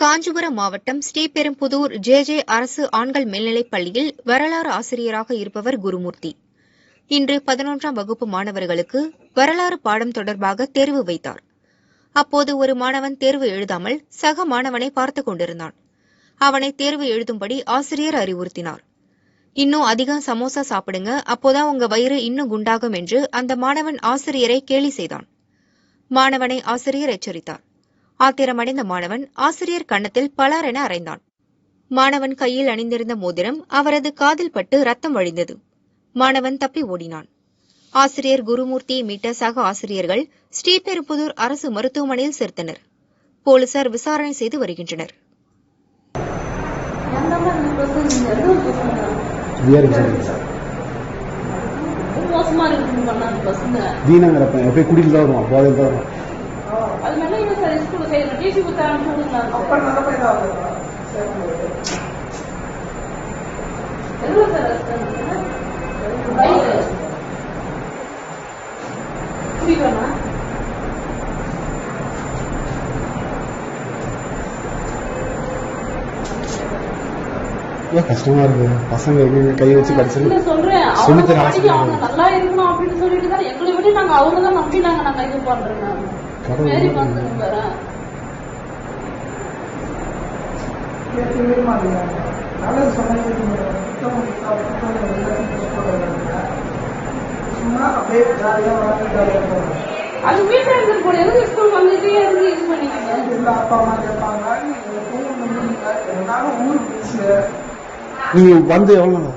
காஞ்சிபுரம் மாவட்டம் Sriperumbudur J J அரசு ஆண்கள் மேல்நிலைப் பள்ளியில் வரலாறு ஆசிரியராக இருப்பவர் குருமூர்த்தி. இன்று பதினொன்றாம் வகுப்பு மாணவர்களுக்கு வரலாறு பாடம் தொடர்பாக தேர்வு வைத்தார். அப்போது ஒரு மாணவன் தேர்வு எழுதாமல் சக மாணவனை பார்த்துக் கொண்டிருந்தான். அவனை தேர்வு எழுதும்படி ஆசிரியர் அறிவுறுத்தினார். இன்னும் அதிகம் சமோசா சாப்பிடுங்க அப்போதான் உங்க வயிறு இன்னும் குண்டாகும் என்று அந்த மாணவன் ஆசிரியரை கேலி செய்தான். மாணவனை ஆசிரியர் எச்சரித்தார். ஆத்திரமடைந்த மாணவன் ஆசிரியர் கன்னத்தில் பலாரென அறைந்தான். மாணவன் கையில் அணிந்திருந்த மோதிரம் அவரது காதில் பட்டு ரத்தம் வழிந்தது. மாணவன் தப்பி ஓடினான். ஆசிரியர் குருமூர்த்தியை மீட்ட சக ஆசிரியர்கள் ஸ்ரீபெரும்புதூர் அரசு மருத்துவமனையில் சேர்த்தனர். போலீசார் விசாரணை செய்து வருகின்றனர். V R. மோசமா இருக்குன்னு பண்ணாங்க பசங்க தீனங்கிற பையன் போய் குடியில் தான் வருவான் போதையில் தான் வருவான் அது மேல என்ன சார் ஸ்கூல்ல செய்யணும். டிசி கொடுத்து அனுப்பிச்சு விடுங்க. எவ்வளவு சார் அரெஸ்ட் வயசு புரியுதாண்ணா ஏன் கஷ்டமா இருக்கு? பசங்க எங்க கை வச்சு சொல்றேன்? அவங்க நல்லா இருக்கணும் அப்படின்னு சொல்லிட்டு தான் எங்களை விட நாங்க அவங்க தான் நம்பி நாங்க நாங்க இது பண்றோம். சும்மா அப்படியே ஜாலியாக வளர்ந்து அது வீட்டில் இருக்கிற கூட எதுக்கு ஸ்கூல் வந்துட்டே யூஸ் பண்ணிக்கலாம் எல்லா அப்பா அம்மா கேட்பாங்க நானும் ஊருக்கு பேசல நீ வந்து எவ்வளோ